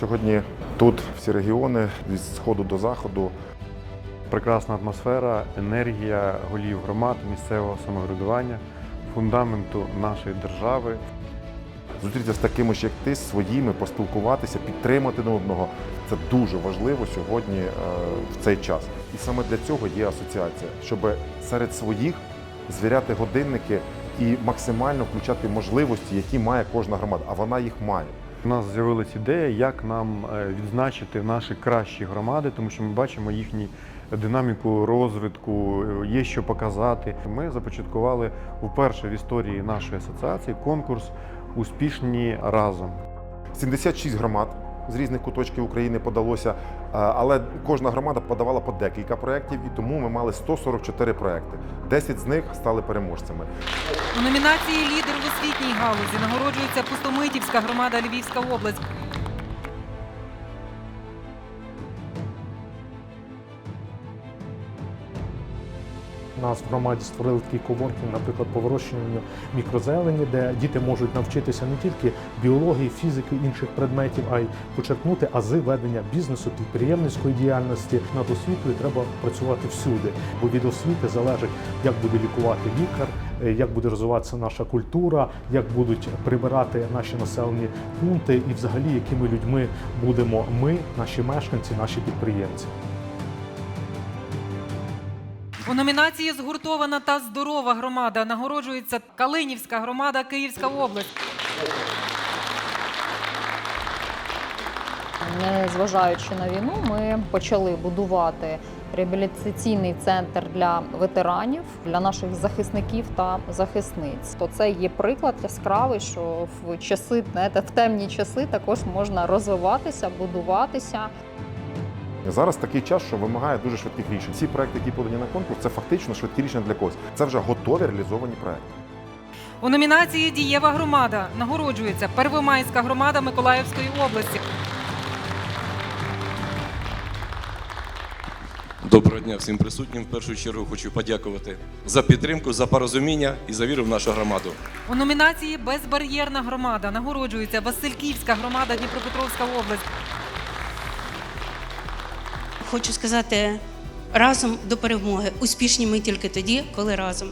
Сьогодні тут всі регіони від сходу до заходу. Прекрасна атмосфера, енергія голів громад, місцевого самоврядування, фундаменту нашої держави. Зустрітися з такими ж, як ти, своїми, поспілкуватися, підтримати один одного. Це дуже важливо сьогодні е, в цей час. І саме для цього є асоціація, щоб серед своїх звіряти годинники і максимально включати можливості, які має кожна громада, а вона їх має. У нас з'явилася ідея, як нам е, відзначити наші кращі громади, тому що ми бачимо їхню динаміку розвитку, е, є що показати. Ми започаткували вперше в історії нашої асоціації конкурс Успішні разом. 76 громад з різних куточків України подалося, е, але кожна громада подавала по декілька проєктів, і тому ми мали 144 проєкти. 10 з них стали переможцями. У номінації Лідер в освітній галузі нагороджується Пустомитівська громада Львівська область. Нас в громаді створили такий коворкінг, наприклад, по вирощуванню мікрозелені, де діти можуть навчитися не тільки біології, фізики, інших предметів, а й почерпнути ази ведення бізнесу, підприємницької діяльності. Над освітою треба працювати всюди, бо від освіти залежить, як буде лікувати лікар, е, як буде розвиватися наша культура, як будуть прибирати наші населені пункти, і взагалі якими людьми будемо ми, наші мешканці, наші підприємці. У номінації Згуртована та здорова громада нагороджується Калинівська громада Київська область. Незважаючи на війну, ми почали будувати реабілітаційний центр для ветеранів, для наших захисників та захисниць. То це є приклад яскравий, що в часи, знаєте, в темні часи також можна розвиватися, будуватися. Зараз такий час, що вимагає дуже швидких рішень. Всі проекти, які подані на конкурс, це фактично швидкі рішення для когось. Це вже готові реалізовані проекти. У номінації Дієва громада нагороджується Первомайська громада Миколаївської області. Доброго дня всім присутнім. В першу чергу хочу подякувати за підтримку, за порозуміння і за віру в нашу громаду. У номінації Безбар'єрна громада нагороджується Васильківська громада Дніпропетровська область. Хочу сказати разом до перемоги. Успішні ми тільки тоді, коли разом.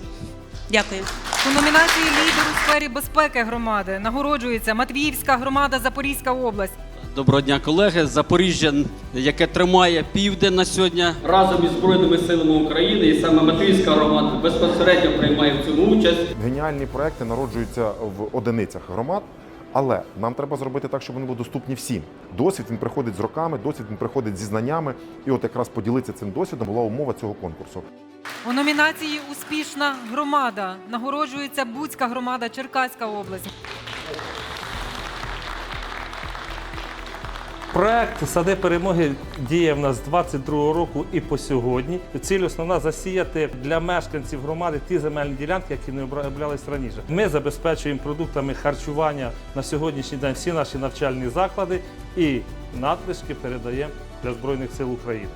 Дякую. У номінації Лідер у сфері безпеки громади нагороджується Матвіївська громада Запорізька область. Доброго дня, колеги. Запоріжжя, яке тримає південь на сьогодні разом із Збройними силами України, і саме Матвійська громада безпосередньо приймає в цьому участь. Геніальні проекти народжуються в одиницях громад, але нам треба зробити так, щоб вони були доступні всім. Досвід він приходить з роками, досвід він приходить зі знаннями. І от якраз поділитися цим досвідом була умова цього конкурсу. У номінації Успішна громада нагороджується Буцька громада Черкаська область. Проект Сади перемоги діє в нас з 22 року і по сьогодні. Ціль основна засіяти для мешканців громади ті земельні ділянки, які не оброблялись раніше. Ми забезпечуємо продуктами харчування на сьогоднішній день всі наші навчальні заклади і надлишки передаємо для Збройних сил України.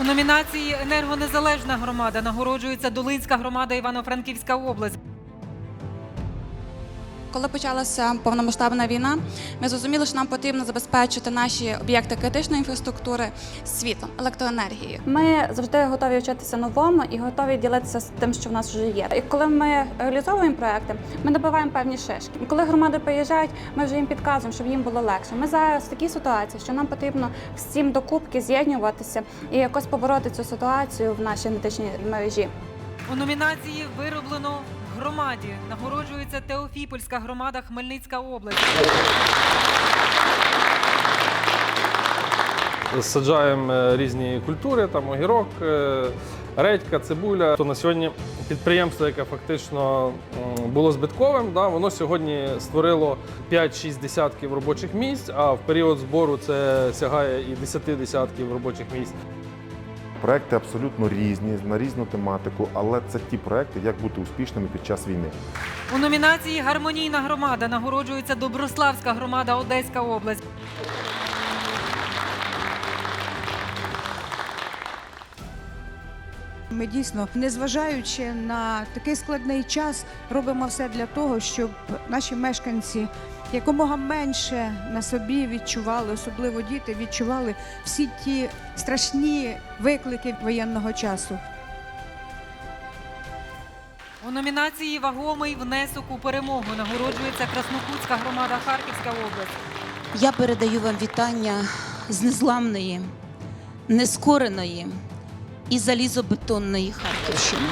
У номінації Енергонезалежна громада нагороджується Долинська громада Івано-Франківська область. Коли почалася повномасштабна війна, ми зрозуміли, що нам потрібно забезпечити наші об'єкти критичної інфраструктури світлом, електроенергією. Ми завжди готові вчитися новому і готові ділитися з тим, що в нас вже є. І коли ми реалізовуємо проекти, ми добиваємо певні шишки. І коли громади приїжджають, ми вже їм підказуємо, щоб їм було легше. Ми зараз в такій ситуації, що нам потрібно всім докупки з'єднуватися і якось побороти цю ситуацію в нашій енергетичній мережі. У номінації Вироблено громаді нагороджується Теофіпольська громада Хмельницька область. Саджаємо е, різні культури, там огірок, е, редька, цибуля. То на сьогодні підприємство, яке фактично було збитковим, да, воно сьогодні створило 5-6 десятків робочих місць, а в період збору це сягає і 10 десятків робочих місць. Проекти абсолютно різні, на різну тематику, але це ті проекти, як бути успішними під час війни. У номінації Гармонійна громада нагороджується Доброславська громада Одеська область. Ми дійсно, незважаючи на такий складний час, робимо все для того, щоб наші мешканці якомога менше на собі відчували, особливо діти відчували всі ті страшні виклики воєнного часу. У номінації Вагомий внесок у перемогу нагороджується Краснокутська громада Харківська область. Я передаю вам вітання з незламної, нескореної і залізобетонної Харківщини.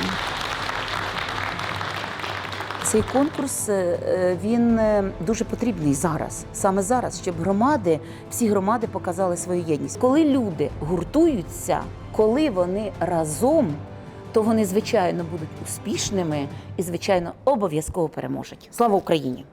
Цей конкурс е, він е, дуже потрібний зараз, саме зараз, щоб громади, всі громади показали свою єдність. Коли люди гуртуються, коли вони разом, то вони звичайно будуть успішними і звичайно обов'язково переможуть. Слава Україні!